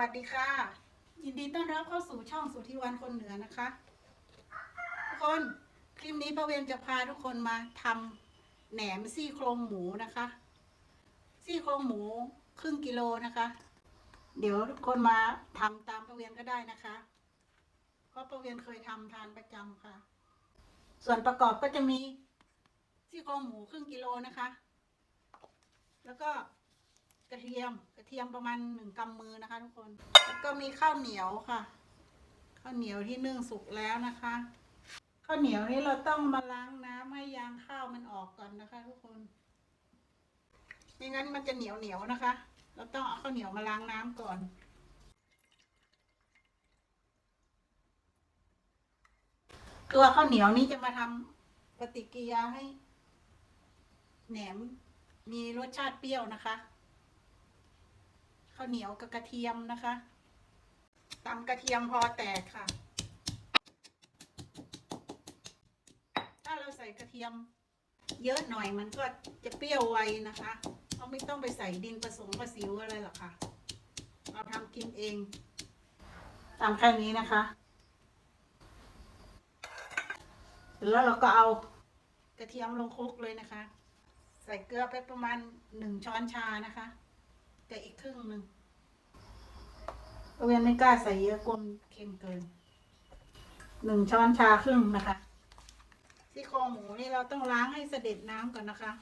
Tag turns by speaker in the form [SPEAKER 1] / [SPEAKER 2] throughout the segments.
[SPEAKER 1] วัสดีค่ะ ยินดีต้อนรับเข้าสู่ช่องสุธิวันคนเหนือนะคะ ทุกคนคลิปนี้ป้าเวียนจะพาทุกคนมาทำแหนมซี่โครงหมูนะคะ ซี่โครงหมูครึ่งกิโลนะคะ เดี๋ยวทุกคนมาทำตามป้าเวียนก็ได้นะคะเพราะป้าเวียนเคยทำทานประจำค่ะ ส่วนประกอบก็จะมีซี่โครงหมูครึ่งกิโลนะคะ แล้วก็ กระเทียม กระเทียมประมาณหนึ่งกำมือนะคะ ทุกคนแล้วก็มีข้าวเหนียวค่ะ ข้าวเหนียวที่นึ่งสุกแล้วนะคะ ข้าวเหนียวนี้เราต้องมาล้างน้ำให้ยางข้าวมันออกก่อนนะคะ ทุกคนไม่งั้นมันจะเหนียวเหนียวนะคะ เราต้องเอาข้าวเหนียวมาล้างน้ำก่อนตัวข้าวเหนียวนี้จะมาทำปฏิกิริยาให้แหนมมีรสชาติเปรี้ยวนะคะ ข้าวเหนียวกับกระเทียมนะคะตำกระเทียมพอแตกค่ะ ถ้าเราใส่กระเทียม เยอะหน่อยมันก็จะเปรี้ยวไวนะคะเราไม่ต้องไปใส่ดินผสมผสิวอะไรหรอกค่ะ เราทำกินเองตามแค่นี้นะคะแล้วเราก็เอากระเทียมลงคลุกเลยนะคะ ใส่เกลือไปประมาณหนึ่งช้อนชานะคะ แต่อีกครึ่งหนึ่ง เวียนไม่กล้าใส่เยอะกลมเค็มเกินหนึ่งช้อนชาครึ่งนะคะซี่โครงหมูนี่เราต้องล้างให้เสด็จน้ำก่อนนะคะ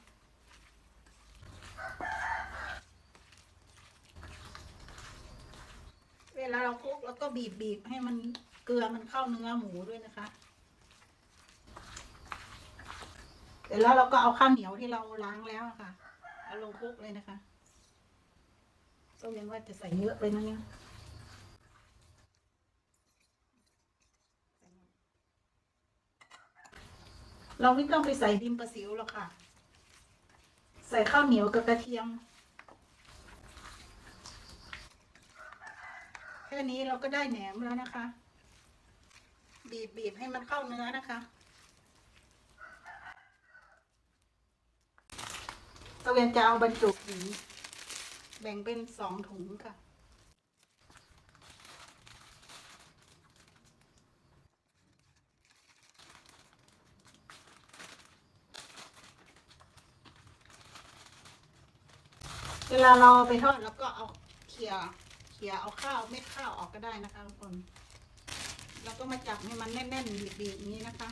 [SPEAKER 1] เวลาเราคลุกแล้วก็บีบบีบให้มันเกลือมันเข้าเนื้อหมูด้วยนะคะเสร็จแล้วเราก็เอาข้าวเหนียวที่เราล้างแล้วะค่ะเอาลงคลุกเลยนะคะก็ยังว่าจะใส่เยอะไปนะเนี่ย เราไม่ต้องไปใส่ดินประสิวหรอกค่ะ ใส่ข้าวเหนียวกับกระเทียม แค่นี้เราก็ได้แหนมแล้วนะคะ บีบบีบให้มันเข้าเนื้อนะคะตะเวนจะเอาบรรจุถุงแบ่งเป็นสองถุงค่ะ เวลาเราไปทอดแล้วก็เอาเขี่ยเขี่ยเอาข้าวเม็ดข้าวออกก็ได้นะคะทุกคน แล้วก็มาจับให้มันแน่นๆบีบๆอย่างนี้นะคะ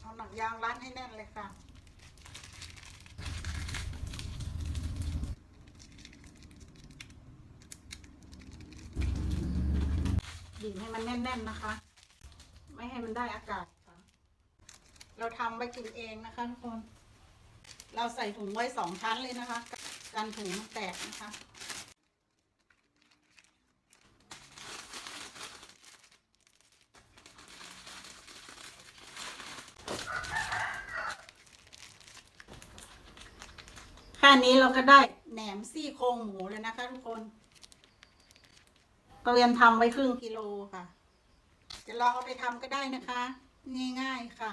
[SPEAKER 1] เอาหนังยางรัดให้แน่นเลยค่ะบีบให้มันแน่น ๆ นะคะ ไม่ให้มันได้อากาศ เราทำไปกินเองนะคะทุกคน เราใส่ถุงไว้สองชั้นเลยนะคะ กันถุงมันแตกนะคะ แค่นี้เราก็ได้แหนมซี่โครงหมูเลยนะคะทุกคนกเรียนทำไว้ครึ่งกิโลค่ะ จะลองเอาไปทำก็ได้นะคะ ง่ายๆค่ะ